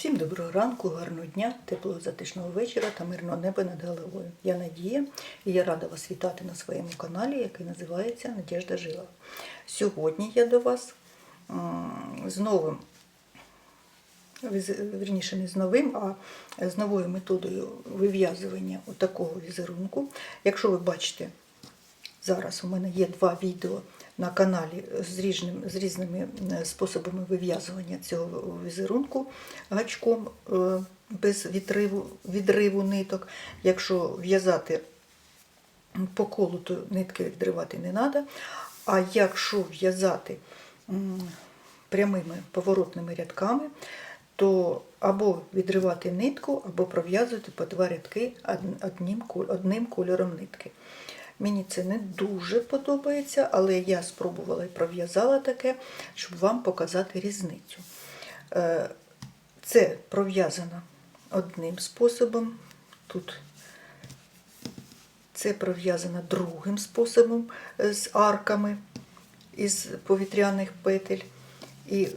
Всім доброго ранку, гарного дня, теплого затишного вечора та мирного неба над головою. Я Надія і я рада вас вітати на своєму каналі, який називається Надіжда Жила. Сьогодні я до вас з новим, вірніше не з новим, а з новою методою вив'язування такого візерунку. Якщо ви бачите, Зараз у мене є два відео на каналі з, різним, з різними е, способами вив'язування цього візерунку гачком е, без відриву, відриву ниток. Якщо в'язати по колу, то нитки відривати не треба. А якщо в'язати прямими поворотними рядками, то або відривати нитку, або пров'язувати по два рядки одним кольором нитки. Мені це не дуже подобається, але я спробувала і пров'язала таке, щоб вам показати різницю. Е, Це пров'язано одним способом. Тут це пров'язано другим способом е, з арками із повітряних петель. І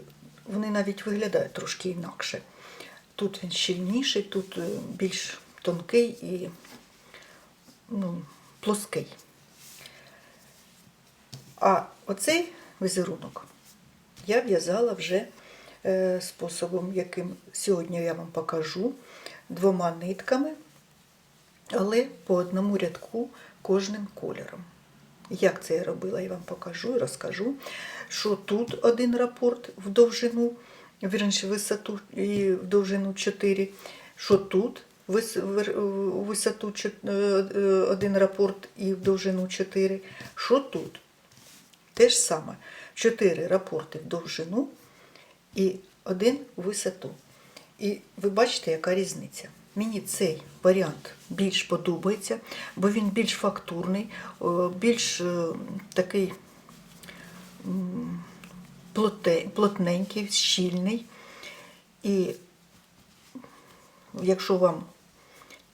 вони навіть виглядають трошки інакше. Тут він щільніший, тут е, більш тонкий і ну, плоский. А оцей візерунок я в'язала вже е, способом, яким сьогодні я вам покажу, двома нитками, але по одному рядку кожним кольором. Як це я робила, я вам покажу і розкажу, що тут один рапорт в довжину, вірніше висоту і в довжину 4, що тут у висоту е, е, один рапорт і в довжину 4, що тут те ж саме. 4 рапорти в довжину і один в висоту. І ви бачите, яка різниця. Мені цей варіант більш подобається, бо він більш фактурний, більш е, такий плотненький, щільний. І якщо вам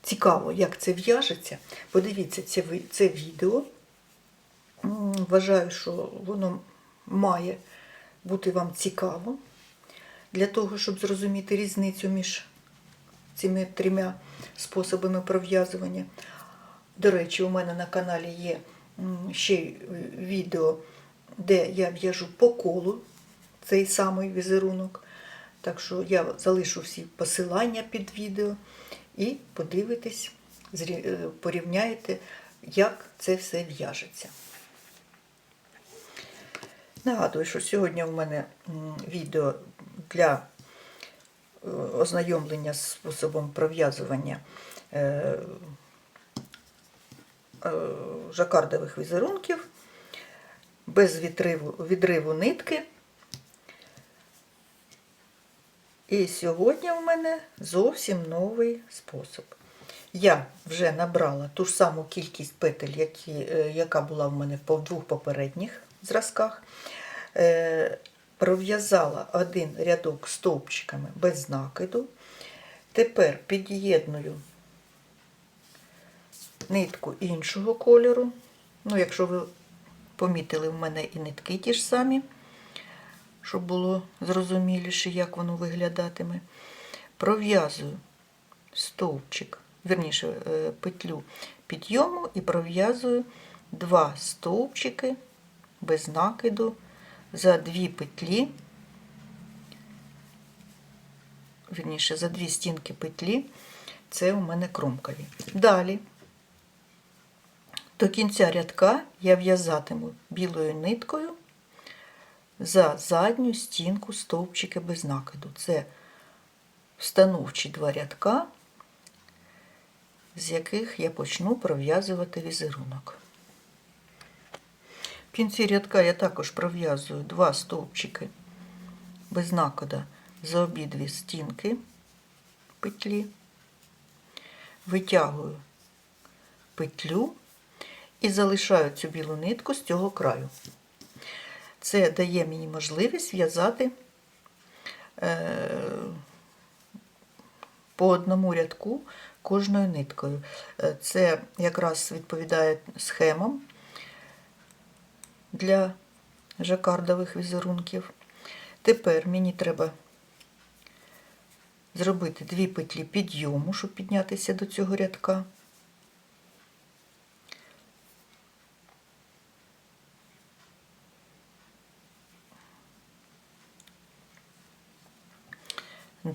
цікаво, як це в'яжеться, подивіться це, відео. Вважаю, що воно має бути вам цікаво для того, щоб зрозуміти різницю між цими трьома способами пров'язування. До речі, у мене на каналі є ще відео, де я в'яжу по колу цей самий візерунок. Так що я залишу всі посилання під відео і подивитесь, е, порівняєте, як це все в'яжеться. Нагадую, що сьогодні в мене відео для е, ознайомлення з способом пров'язування е, жакардових візерунків без відриву, відриву нитки. І сьогодні в мене зовсім новий спосіб. Я вже набрала ту ж саму кількість петель, які, е, яка була в мене по двох попередніх зразках. Е, Пров'язала один рядок стовпчиками без накиду. Тепер під'єдную нитку іншого кольору. Ну, якщо ви помітили, в мене і нитки ті ж самі, щоб було зрозуміліше, як воно виглядатиме. Пров'язую стовпчик, верніше е, петлю підйому і пров'язую два стовпчики без накиду за дві петлі, вірніше, за дві стінки петлі, це у мене кромкові. Далі, до кінця рядка я в'язатиму білою ниткою за задню стінку стовпчики без накиду. Це встановчі два рядка, з яких я почну пров'язувати візерунок. В кінці рядка я також пров'язую два стовпчики без накида за обидві стінки петлі, витягую петлю і залишаю цю білу нитку з цього краю. Це дає мені можливість в'язати е, по одному рядку кожною ниткою. Е, Це якраз відповідає схемам для жакардових візерунків. Тепер мені треба зробити дві петлі підйому, щоб піднятися до цього рядка.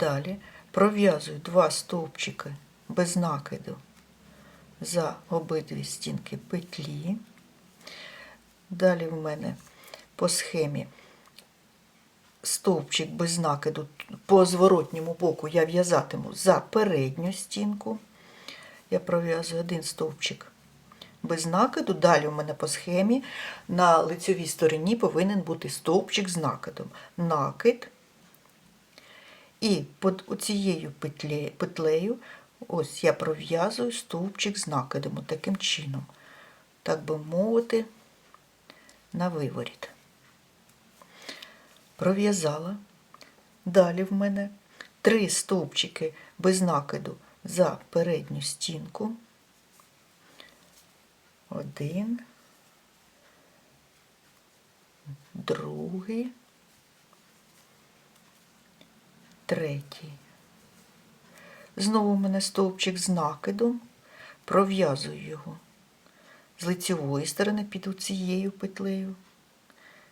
Далі пров'язую два стовпчики без накиду за обидві стінки петлі. Далі в мене по схемі стовпчик без накиду по зворотньому боку я в'язатиму за передню стінку. Я пров'язую один стовпчик без накиду. Далі у мене по схемі на лицьовій стороні повинен бути стовпчик з накидом. Накид. І під цією петлею, петлею ось я пров'язую стовпчик з накидом, таким чином, так би мовити, на виворіт. Пров'язала. Далі в мене три стовпчики без накиду за передню стінку. Один, другий, третій. Знову в мене стовпчик з накидом, пров'язую його з лицевої сторони під цією петлею,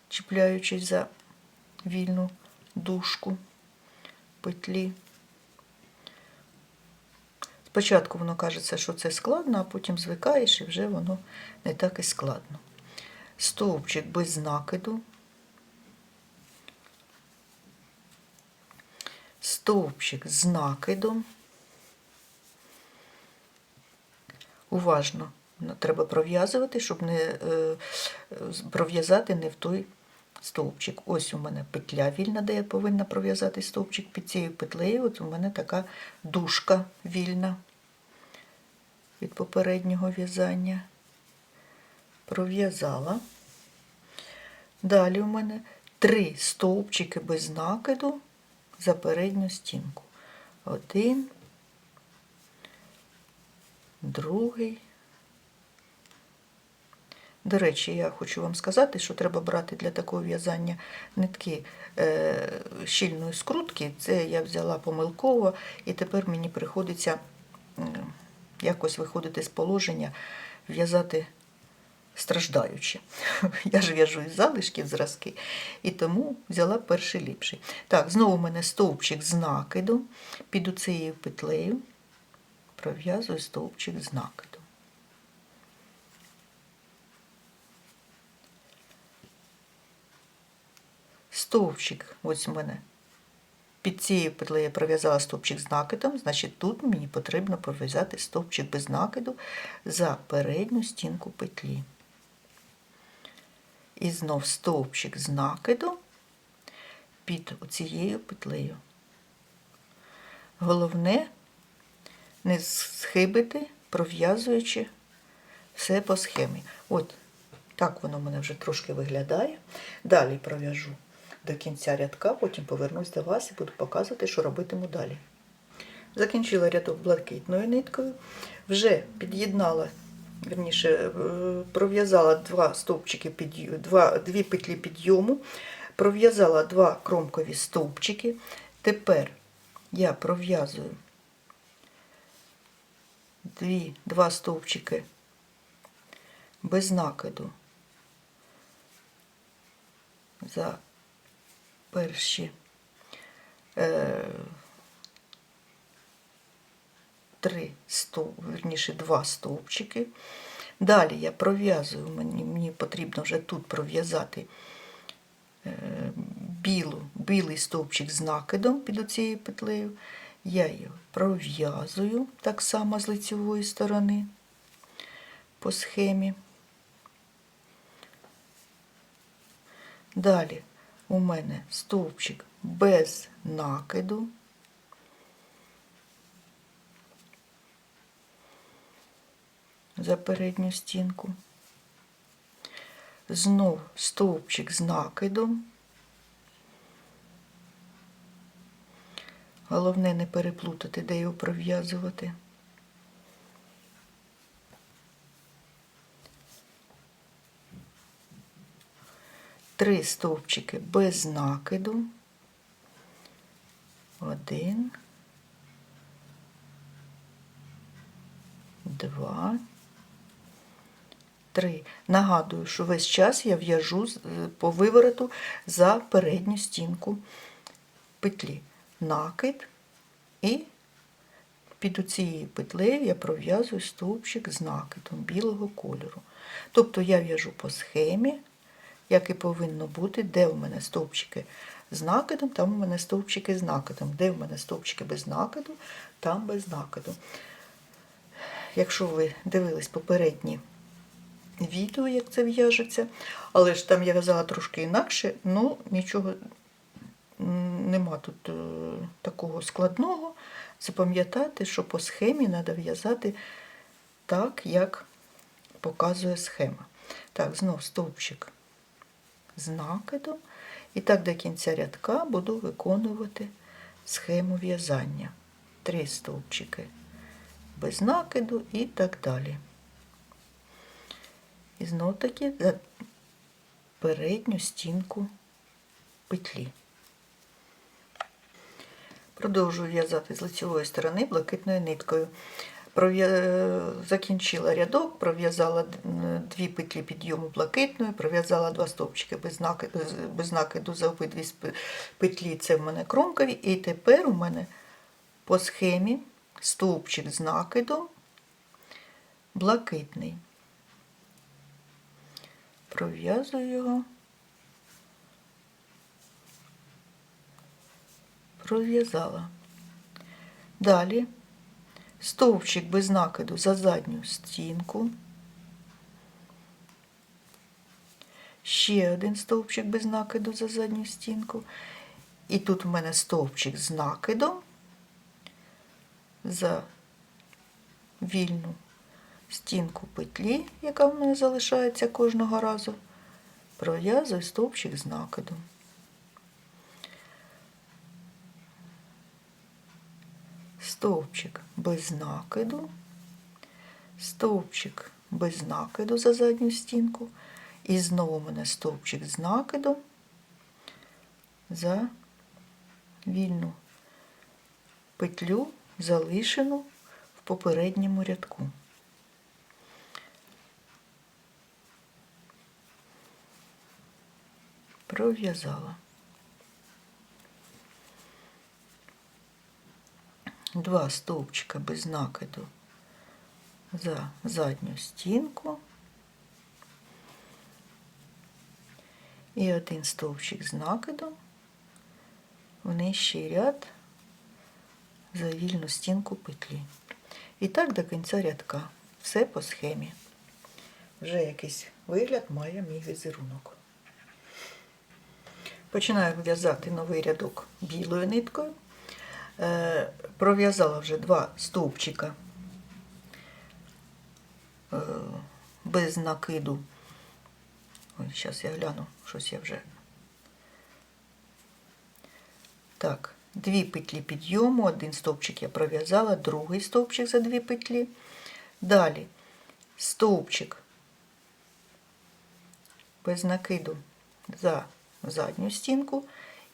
чіпляючись за вільну дужку петлі. Спочатку воно кажеться, що це складно, а потім звикаєш і вже воно не так і складно. Стовпчик без накиду. Стовпчик з накидом. Уважно треба пров'язувати, щоб не е, пров'язати не в той стовпчик. Ось у мене петля вільна, де я повинна пров'язати стовпчик під цією петлею. От у мене така дужка вільна від попереднього в'язання. Пров'язала. Далі у мене три стовпчики без накиду за передню стінку. Один, другий. До речі, я хочу вам сказати, що треба брати для такого в'язання нитки е, щільної скрутки. Це я взяла помилково, і тепер мені приходиться якось виходити з положення, в'язати страждаючи. Я ж в'яжу із залишків зразки, і тому взяла перший ліпший. Так, знову в мене стовпчик з накидом, під цією петлею пров'язую стовпчик з накидом. Стовпчик, ось у мене під цією петлею я пров'язала стовпчик з накидом, значить тут мені потрібно пров'язати стовпчик без накиду за передню стінку петлі. І знов стовпчик з накиду під цією петлею. Головне не схибити, пров'язуючи все по схемі. От так воно в мене вже трошки виглядає. Далі пров'яжу до кінця рядка, потім повернусь до вас і буду показувати, що робитиму далі. Закінчила рядок блакитною ниткою, вже під'єднала, верніше, е, пров'язала два стовпчики під два, дві петлі підйому, пров'язала два кромкові стовпчики. Тепер я пров'язую два стовпчики без накиду за перші е, три стов, верніше два стовпчики. Далі я пров'язую, мені, мені потрібно вже тут пров'язати е, білу, білий стовпчик з накидом під оцією петлею. Я його пров'язую так само з лицевої сторони по схемі. Далі у мене стовпчик без накиду. за передню стінку. Знов стовпчик з накидом. Головне не переплутати, де його пров'язувати. Три стовпчики без накиду. Один, два, три. Нагадую, що весь час я в'яжу е, по вивороту за передню стінку петлі. Накид і під цією петлею я пров'язую стовпчик з накидом білого кольору. Тобто я в'яжу по схемі, як і повинно бути, де у мене стовпчики з накидом, там у мене стовпчики з накидом. Де в мене стовпчики без накиду, там без накиду. Якщо ви дивились попередні відео, як це в'яжеться, але ж там я в'язала трошки інакше, ну нічого нема тут е, такого складного. Запам'ятати, що по схемі треба в'язати так, як показує схема. Так, знов стовпчик з накидом. І так до кінця рядка буду виконувати схему в'язання. Три стовпчики без накиду і так далі. І знов таки за передню стінку петлі. Продовжую в'язати з лицевої сторони блакитною ниткою. Закінчила рядок, пров'язала дві петлі підйому блакитною, пров'язала два стовпчики без накиду, без накиду за обидві петлі, це в мене кромкові. І тепер у мене по схемі стовпчик з накидом блакитний. Пров'язую його. Пров'язала. Далі стовпчик без накиду за задню стінку. Ще один стовпчик без накиду за задню стінку. І тут у мене стовпчик з накидом за вільну стінку петлі, яка в мене залишається кожного разу. Пров'язую стовпчик з накидом. стовпчик без накиду, стовпчик без накиду за задню стінку, і знову у мене стовпчик з накидом за вільну петлю, залишену в попередньому рядку. Пров'язала. два стовпчика без накиду за задню стінку і один стовпчик з накидом в нижчий ряд за вільну стінку петлі. І так до кінця рядка. Все по схемі. Вже якийсь вигляд має мій візерунок. Починаю в'язати новий рядок білою ниткою. Е, пров'язала вже два стовпчика е, без накиду. Ой, зараз я гляну, щось я вже. Так, дві петлі підйому, один стовпчик я пров'язала, другий стовпчик за дві петлі. Далі стовпчик без накиду за задню стінку.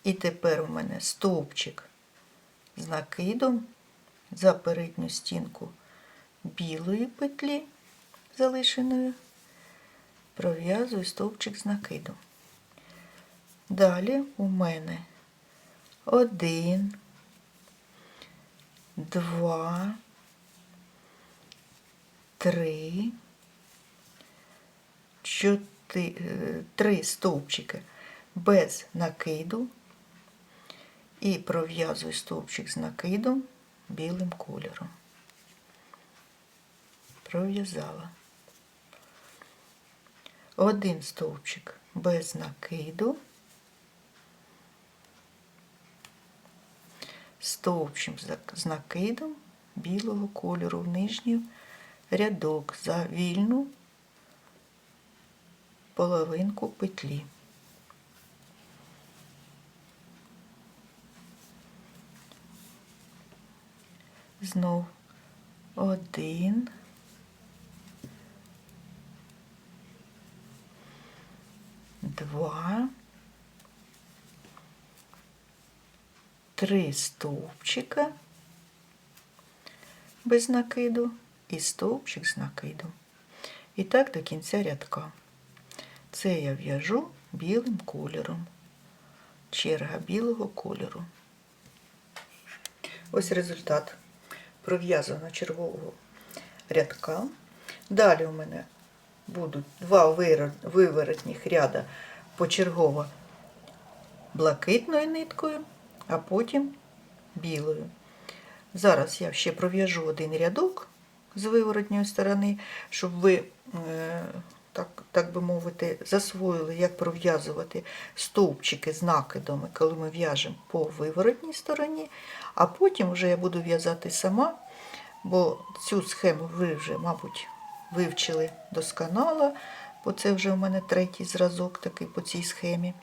І тепер у мене стовпчик з накидом за передню стінку білої петлі, залишеної, пров'язую стовпчик з накидом. Далі у мене один, два, три, чотири, три стовпчики без накиду і пров'язую стовпчик з накидом білим кольором. Пров'язала. Один стовпчик без накиду, стовпчик з накидом білого кольору в нижній рядок за вільну половинку петлі. Знов один. Два. Три стовпчика без накиду і стовпчик з накидом. І так до кінця рядка. Це я в'яжу білим кольором. Черга білого кольору. Ось результат пров'язано чергового рядка. Далі у мене будуть два виворотніх ряда почергово блакитною ниткою, а потім білою. Зараз я ще пров'яжу один рядок з виворотньої сторони, щоб ви, е, так, так би мовити, засвоїли, як пров'язувати стовпчики з накидами, коли ми в'яжемо по виворотній стороні, а потім вже я буду в'язати сама, бо цю схему ви вже, мабуть, вивчили досконало, бо це вже у мене третій зразок такий по цій схемі.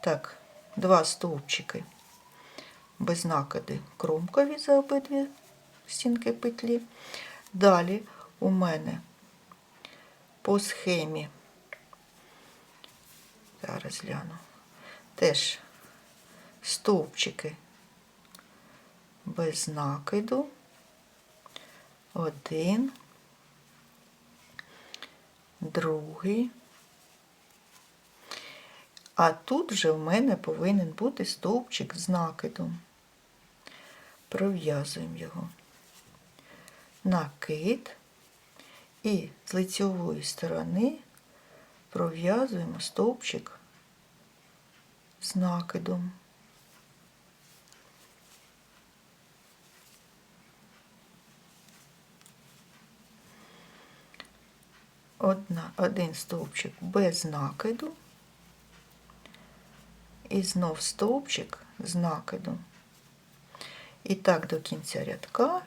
Так, два стовпчики без накиди кромкові за обидві стінки петлі. Далі у мене по схемі, зараз гляну, теж стовпчики без накиду. Один, другий. А тут вже в мене повинен бути стовпчик з накидом. Пров'язуємо його. Накид і з лицьової сторони пров'язуємо стовпчик з накидом. Одна, один стовпчик без накиду і знов стовпчик з накидом. І так до кінця рядка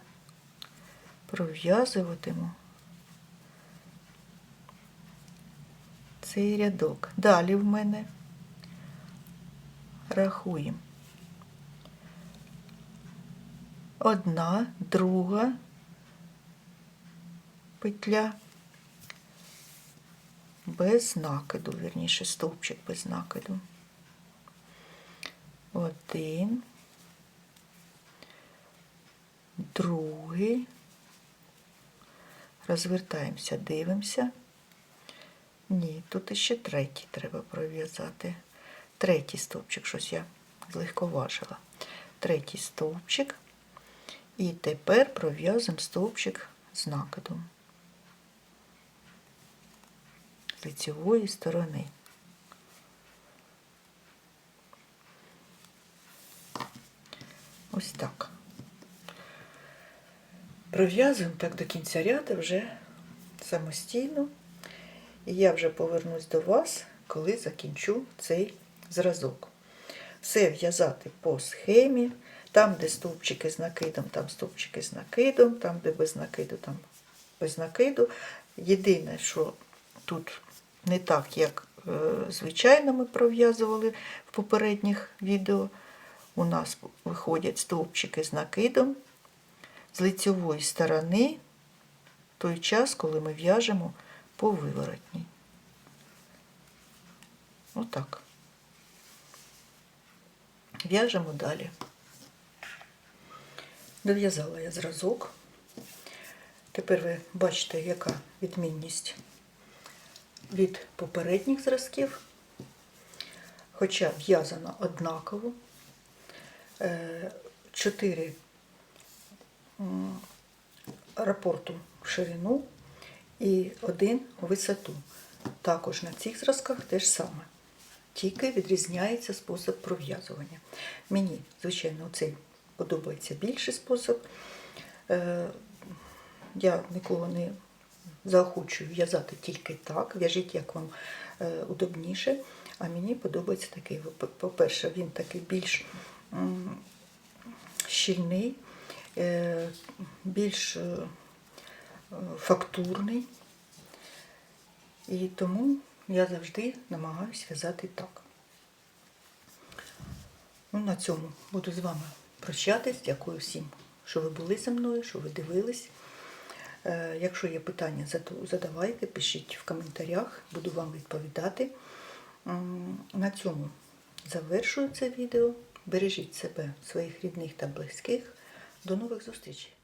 пров'язуватиму цей рядок. Далі в мене рахуємо. Одна, друга петля без накиду, вірніше, стовпчик без накиду. Один, другий. Розвертаємося, дивимося. Ні, тут іще третій треба пров'язати. Третій стовпчик, щось я злегковажила. Третій стовпчик. І тепер пров'язуємо стовпчик з накидом з лицевої сторони. Ось так. Пров'язуємо так до кінця ряду вже самостійно. Я вже повернусь до вас, коли закінчу цей зразок. Все в'язати по схемі. Там, де стовпчики з накидом, там стовпчики з накидом, там, де без накиду, там без накиду. Єдине, що тут не так, як е, звичайно ми пров'язували в попередніх відео. У нас виходять стовпчики з накидом з лицьової сторони той час, коли ми в'яжемо по виворотній. Отак. В'яжемо далі. Дов'язала я зразок. Тепер ви бачите, яка відмінність від попередніх зразків, хоча в'язано однаково. Е, Чотири рапорту в ширину і один у висоту. Також на цих зразках те ж саме. Тільки відрізняється спосіб пров'язування. Мені, звичайно, цей подобається більший спосіб. Е, Я нікого не заохочую в'язати тільки так, в'яжіть, як вам е, удобніше. А мені подобається такий. По-перше, він такий більш щільний, е, більш фактурний. І тому я завжди намагаюся в'язати так. Ну, на цьому буду з вами прощатись. Дякую всім, що ви були зі мною, що ви дивились. Е, Якщо є питання, задавайте, пишіть в коментарях, буду вам відповідати. На цьому завершую це відео. Бережіть себе, своїх рідних та близьких. До нових зустрічей!